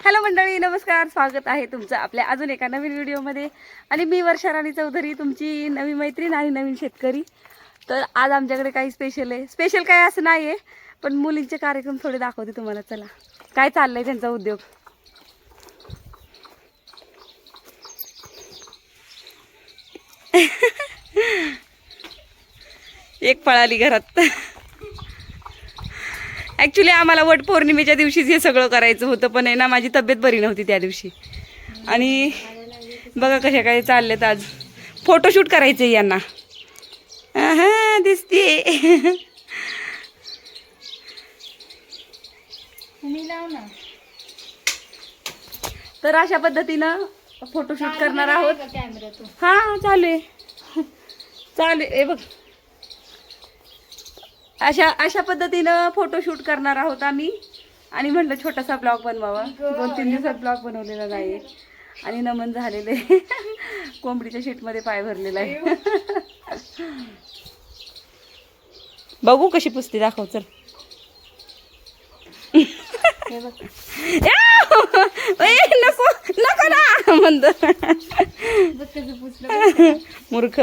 Hello मंडळी नमस्कार. स्वागत आहे तुमचं आपल्या अजून एका नवीन व्हिडिओमध्ये. आणि मी वर्षा राणी चौधरी तुमची नवी मैत्रीण आणि नवीन शेतकरी. तर आज आमच्याकडे काही स्पेशल आहे. स्पेशल काय असं नाही आहे पण मुलींचे कार्यक्रम थोडे दाखवते तुम्हाला. चला. काय चाललंय त्यांचा उद्योग? एक पळाली घरात. ॲक्च्युली आम्हाला वट पौर्णिमेच्या दिवशीच हे सगळं करायचं होतं पण आहे ना माझी तब्येत बरी नव्हती त्या दिवशी. आणि बघा कशा काय चाललेत आज. फोटोशूट करायचं आहे यांना हा दिसते तर अशा पद्धतीनं फोटोशूट करणार आहोत. हा चालू आहे. चालू आहे. बघ. अशा अशा पद्धतीनं फोटोशूट करणार आहोत आम्ही. आणि म्हटलं छोटासा ब्लॉग बनवावा. दोन तीन दिवसात ब्लॉग बनवलेला नाही आणि नमन झालेले. कोंबडीच्या शीटमध्ये पाय भरलेला आहे. बघू कशी पुसते दाखव चल. नको नको ना म्हणतो मूर्ख.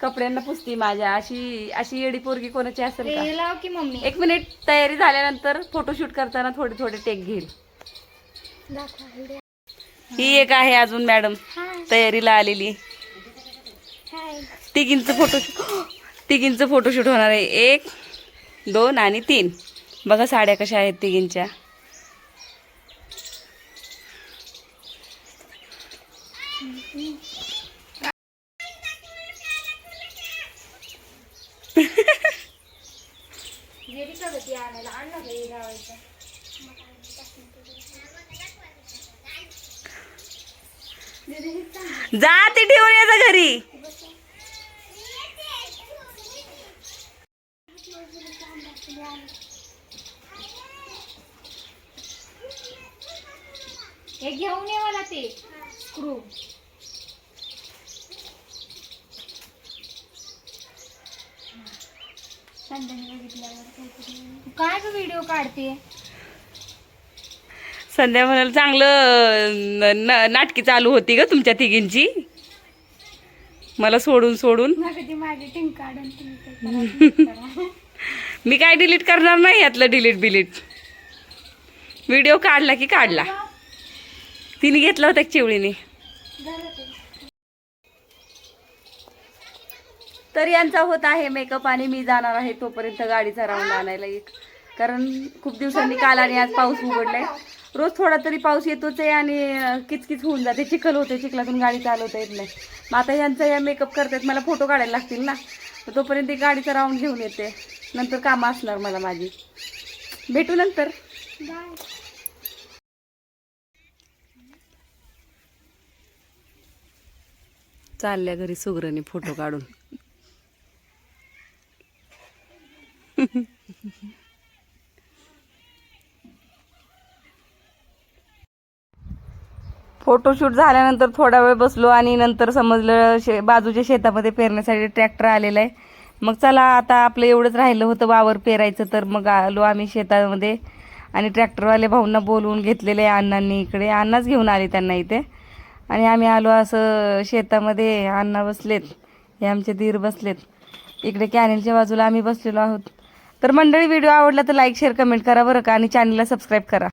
कपड्यांना पुसती माझ्या. अशी अशी येडी पोरगी कोणाची असेल का? लाव की मम्मी. एक मिनिट तयारी झाल्यानंतर फोटोशूट करताना थोडे थोडे टेक घेईल. ही एक आहे अजून मॅडम तयारीला आलेली. तिघींचं फोटोशूट तिघींचं फोटोशूट होणार आहे. एक दोन आणि तीन. बघा साड्या कशा आहेत तिघींच्या. का गं ती आणायला आण ना गं हे लावायचं जा ते ठेवून यायचं घरी. हे घेऊन ये मला ते स्क्रू काय ग व्हिडिओ काढते? संध्या म्हणाल चांगलं न- नाटकी चालू होती ग तुमच्या तिघींची. मला सोडून सोडून. माझं ती माझी टिंग काढून तुम्ही ते करा. मी काय डिलीट करणार नाही यातलं डिलीट बिलीट. व्हिडिओ काढला की काढला. तिने घेतला होता एक चिवळीने. झालं ते. तर यांचा होत आहे मेकअप आणि मी जाणार आहे तोपर्यंत गाडीचा राऊंड आणायला एक. कारण खूप दिवसांनी काल आणि आज पाऊस उघडलाय. रोज थोडा तरी पाऊस येतोच आहे आणि किचकिच होऊन जाते. चिखल होते चिखलातून गाडी चालवता येत नाही. मग आता यांचा या मेकअप करतायत मला फोटो काढायला लागतील ना. तोपर्यंत गाडीचा राऊंड घेऊन येते. नंतर कामं असणार मला माझी. भेटू नंतर. चालल्या घरी सुगरणी फोटो काढून. फोटोशूट झाल्यानंतर थोडा वेळ बसलो आणि नंतर समजलं शे बाजूच्या शेतामध्ये पेरण्यासाठी ट्रॅक्टर आलेला आहे. मग चला आता आपलं एवढंच राहिलं होतं वावर पेरायचं तर मग आलो आम्ही शेतामध्ये. आणि ट्रॅक्टरवाले भाऊंना बोलवून घेतलेले आहे अण्णांनी इकडे. अण्णाच घेऊन आले त्यांना इथे. आणि आम्ही आलो असं शेतामध्ये अण्णा बसलेत. हे आमचे धीर बसलेत. इकडे कॅनेलच्या बाजूला आम्ही बसलेलो आहोत. तर मंडळी व्हिडिओ आवडला तर लाईक शेअर कमेंट करा बरं का? आणि चॅनलला सबस्क्राईब करा.